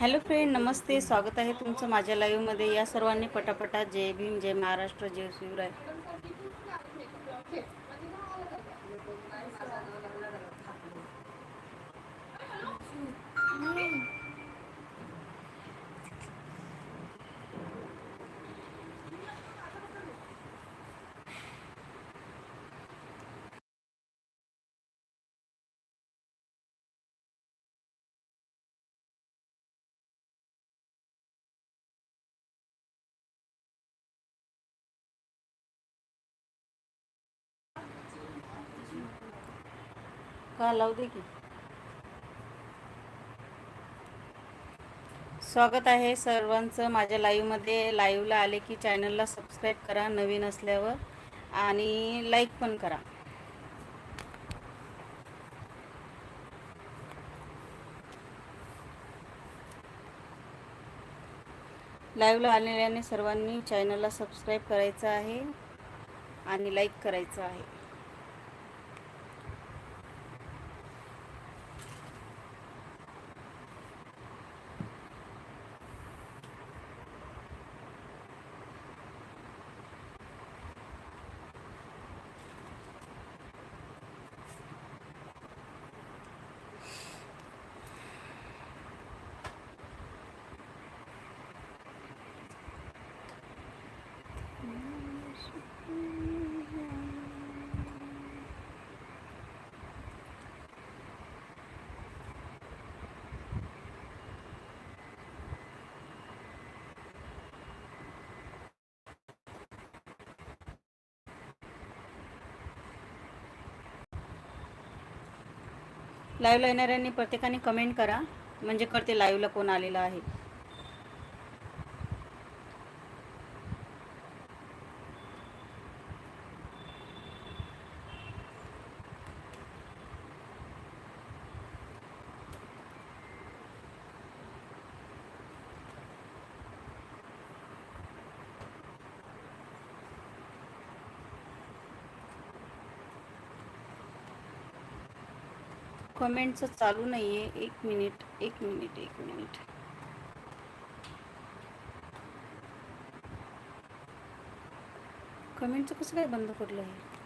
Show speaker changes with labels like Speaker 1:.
Speaker 1: Hello friend नमस्ते. स्वागत आहे तुमचं माझ्या लाईव्हमध्ये या सर्वांनी पटापटा जय भीम जय महाराष्ट्र जय शिवराय. का लावू दे की. स्वागत आहे सर्वांचं माझ्या लाईव्हमध्ये लाईव्हला आले की चॅनलला सबस्क्राईब करा नवीन असल्यावर. आणि लाईक पण करा. लाईव्हला आलेल्याने सर्वांनी चॅनलला सबस्क्राईब करायचं आहे आणि लाईक करायचं आहे. लाईव्हला येणाऱ्यांनी प्रत्येकाने कमेंट करा. म्हणजे कळते लाईव्हला कोण आलेलं आहे. कमेंटचं चालू नाही आहे एक मिनिट एक मिनिट एक मिनिट कमेंटचं कसं काय बंद पडलं आहे